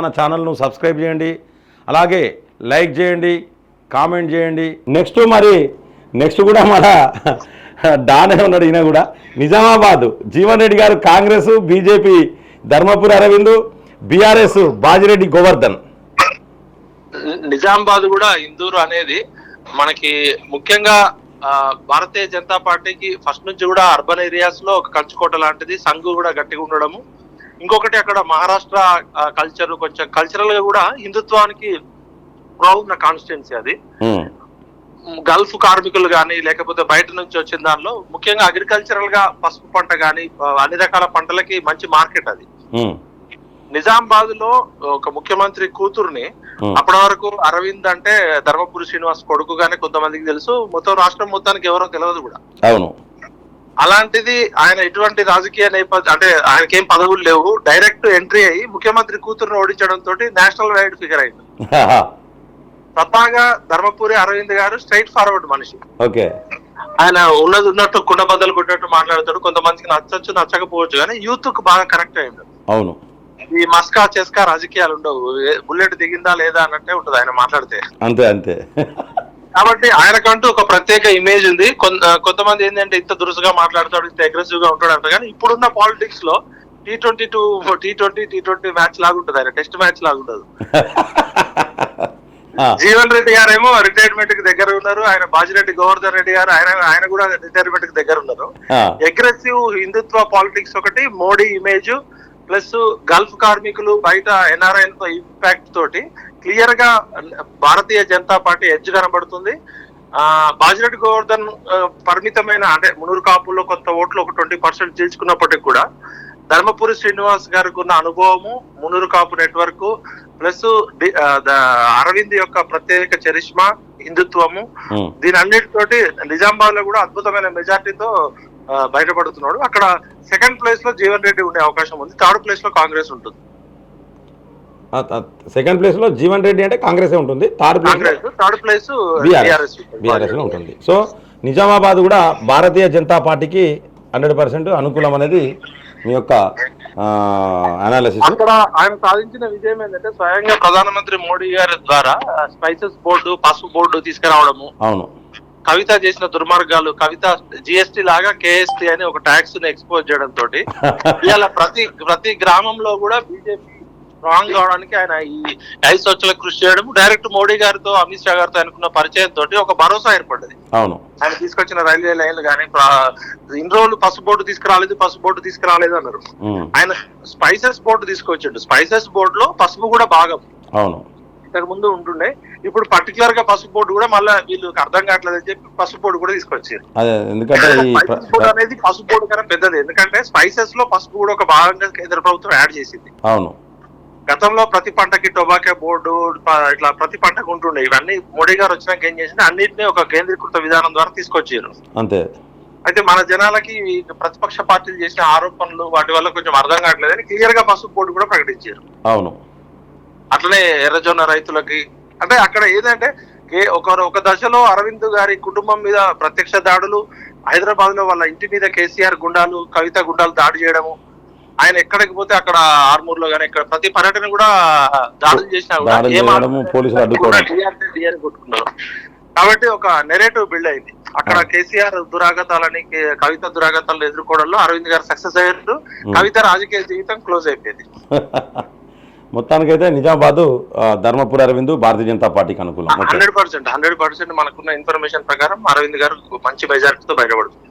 మన ఛానల్ను సబ్స్క్రైబ్ చేయండి. అలాగే లైక్ చేయండి కామెంట్ చేయండి. నెక్స్ట్ మరి నెక్స్ట్ కూడా మన డానే ఉన్నాడు ఈయన కూడా. నిజామాబాద్ జీవన్ రెడ్డి గారు కాంగ్రెస్ బీజేపీ ధర్మపురి అరవింద్ బీఆర్ఎస్ బాజిరెడ్డి గోవర్ధన్. నిజామాబాద్ కూడా ఇందూరు అనేది మనకి ముఖ్యంగా భారతీయ జనతా పార్టీకి ఫస్ట్ నుంచి కూడా అర్బన్ ఏరియాస్లో ఒక కంచుకోట లాంటిది సంఘు కూడా గట్టిగా ఉండడము. ఇంకొకటి అక్కడ మహారాష్ట్ర కల్చర్ కొంచెం కల్చరల్గా కూడా హిందుత్వానికి ఉన్న కాన్స్టిట్యున్సీ అది. గల్ఫ్ కార్మికులు కానీ లేకపోతే బయట నుంచి వచ్చిన దానిలో ముఖ్యంగా అగ్రికల్చరల్గా పసుపు పంట కానీ అన్ని రకాల పంటలకి మంచి మార్కెట్ అది. నిజామాబాద్లో ఒక ముఖ్యమంత్రి కూతుర్ని. అప్పటి వరకు అరవింద్ అంటే ధర్మపురి శ్రీనివాస్ కొడుకుగానే కొంతమందికి తెలుసు. మొత్తం రాష్ట్రం మొత్తానికి ఎవరో తెలియదు కూడా. అవును. అలాంటిది ఆయన ఎటువంటి రాజకీయ నేపథ్యం అంటే ఆయనకేం పదవులు లేవు. డైరెక్ట్ ఎంట్రీ అయ్యి ముఖ్యమంత్రి కూతురుని ఓడించడం తోటి నేషనల్ వైడ్ ఫిగర్ అయింది. స్వతహాగా ధర్మపురి అరవింద్ గారు స్ట్రైట్ ఫార్వర్డ్ మనిషి. ఓకే. ఆయన ఉన్నది ఉన్నట్టు కుండ బద్దలు కొట్టినట్టు మాట్లాడతాడు. కొంతమందికి నచ్చచ్చు నచ్చకపోవచ్చు కానీ యూత్కు బాగా కనెక్ట్ అయ్యిండు అవును. ఈ మస్కా చెస్కా రాజకీయాలు ఉండవు. ఏ- బుల్లెట్ దిగిందా లేదా అన్నట్టే ఉంటది ఆయన మాట్లాడితే. అంతే అంతే. కాబట్టి ఆయనకంటూ ఒక ప్రత్యేక ఇమేజ్ ఉంది. కొంతమంది ఏంటంటే ఇంత దురుసుగా మాట్లాడతాడు ఇంత అగ్రెసివ్గా ఉంటాడు అంట కానీ ఇప్పుడున్న పాలిటిక్స్లో T twenty to T twenty T twenty match లాగా ఉంటుంది ఆయన. టెస్ట్ మ్యాచ్ లాగా ఉండదు జీవన్ రెడ్డి గారేమో రిటైర్మెంట్కి దగ్గర ఉన్నారు. ఆయన బాజిరెడ్డి గోవర్ధన్ రెడ్డి గారు ఆయన ఆయన కూడా రిటైర్మెంట్కి దగ్గర ఉన్నారు. అగ్రెసివ్ హిందుత్వ పాలిటిక్స్ ఒకటి మోడీ ఇమేజ్ ప్లస్ గల్ఫ్ కార్మికులు బయట ఎన్ఆర్ఐ ఇంపాక్ట్ తోటి క్లియర్గా భారతీయ జనతా పార్టీ ఎడ్జ్ కనబడుతుంది. ఆ బాజిరెడ్డి గోవర్ధన్ పరిమితమైన అంటే మునూరు కాపుల్లో కొంత ఓట్లు ఒక ట్వంటీ పర్సెంట్ చీల్చుకున్నప్పటికీ కూడా ధర్మపురి శ్రీనివాస్ గారికి ఉన్న అనుభవము మునూరు కాపు నెట్వర్క్ ప్లస్ అరవింద్ యొక్క ప్రత్యేక చరిష్మా హిందుత్వము దీని అన్నిటితోటి నిజామాబాద్లో కూడా అద్భుతమైన మెజార్టీతో బయటపడుతున్నాడు. అక్కడ సెకండ్ ప్లేస్లో జీవన్ రెడ్డి ఉండే అవకాశం ఉంది. థర్డ్ ప్లేస్లో కాంగ్రెస్ ఉంటుంది. సెకండ్ ప్లేస్లో జీవన్ రెడ్డి అంటే కాంగ్రెస్ ఉంటుంది. Third place third place BRS బీఆర్ఎస్లో ఉంటుంది. సో నిజామాబాద్ కూడా భారతీయ జనతా పార్టీకి హండ్రెడ్ పర్సెంట్ అనుకూలం అనేది మీ యొక్క అనాలిసిస్ అక్కడ ఆయన సాధించిన విజయం ఏంటంటే స్వయంగా ప్రధానమంత్రి మోడీ గారి ద్వారా స్పైసెస్ బోర్డు పసుపు బోర్డు తీసుకురావడము. అవును. కవిత చేసిన దుర్మార్గాలు కవిత జిఎస్టీ లాగా కేఎస్టీ అని ఒక ట్యాక్స్ని ఎక్స్పోజ్ చేయడం తోటి ఇవాళ ప్రతి ప్రతి గ్రామంలో కూడా బీజేపీ స్ట్రాంగ్ కావడానికి ఆయన ఈ ఐదు సంవత్సరాల కృషి చేయడం డైరెక్ట్ మోడీ గారితో అమిత్ షా గారితో అనుకున్న పరిచయం తోటి ఒక భరోసా ఏర్పడ్డది. అవును. ఆయన తీసుకొచ్చిన రైల్వే లైన్లు కానీ ఇన్ని రోజులు పసుపు బోర్డు తీసుకురాలేదు పసుపు బోర్డు తీసుకురాలేదు అన్నారు. ఆయన స్పైసెస్ బోర్డు తీసుకొచ్చిండు. స్పైసెస్ బోర్డు లో పసుపు కూడా భాగం. అవును. ఇంతకు ముందు ఉంటుండే. ఇప్పుడు పర్టికులర్గా పసుపు బోర్డు కూడా మళ్ళీ వీళ్ళకి అర్థం కావట్లేదు అని చెప్పి పసుపు బోర్డు కూడా తీసుకొచ్చారు. అదే ఎందుకంటే బోర్డు అనేది పసుపు బోర్డు కన్నా పెద్దది. ఎందుకంటే స్పైసెస్లో పసుపు కూడా ఒక భాగంగా కేంద్ర ప్రభుత్వం యాడ్ చేసింది. అవును. గతంలో ప్రతి పంటకి టొబాకో బోర్డు ఇట్లా ప్రతి పంటకు ఉంటుండే. ఇవన్నీ మోడీ గారు వచ్చినాక ఏం చేసింది అన్నింటినీ ఒక కేంద్రీకృత విధానం ద్వారా తీసుకొచ్చారు. అంతే. అయితే మన జనాలకి ప్రతిపక్ష పార్టీలు చేసిన ఆరోపణలు వాటి వల్ల కొంచెం అర్థం కావట్లేదని క్లియర్గా పసుపు బోర్డు కూడా ప్రకటించారు. అవును. అట్లనే ఎర్రజొన్న రైతులకి అంటే అక్కడ ఏదంటే కే- ఒక ఒక దశలో అరవింద్ గారి కుటుంబం మీద ప్రత్యక్ష దాడులు హైదరాబాద్లో వాళ్ళ ఇంటి మీద కేసీఆర్ గుండాలు కవిత గుండాలు దాడి చేయడము ఆయన ఎక్కడికి పోతే అక్కడ ఆర్మూర్లో కానీ ఇక్కడ ప్రతి పర్యటన కూడా దాడులు చేసినా కొట్టుకున్నారు. కాబట్టి ఒక నెరేటివ్ బిల్డ్ అయింది. అక్కడ కేసీఆర్ దురాగతాలని కవిత దురాగతాలను ఎదుర్కోవడంలో అరవింద్ గారు సక్సెస్ అయ్యారు. కవిత రాజకీయ జీవితం క్లోజ్ అయిపోయింది. మొత్తానికైతే నిజామాబాద్ ధర్మపురి అరవింద్ భారతీయ జనతా పార్టీకి అనుకూలం. హండ్రెడ్ పర్సెంట్ హండ్రెడ్ పర్సెంట్ మనకున్న ఇన్ఫర్మేషన్ ప్రకారం అరవింద్ గారు మంచి మెజార్టీతో బయటపడుతుంది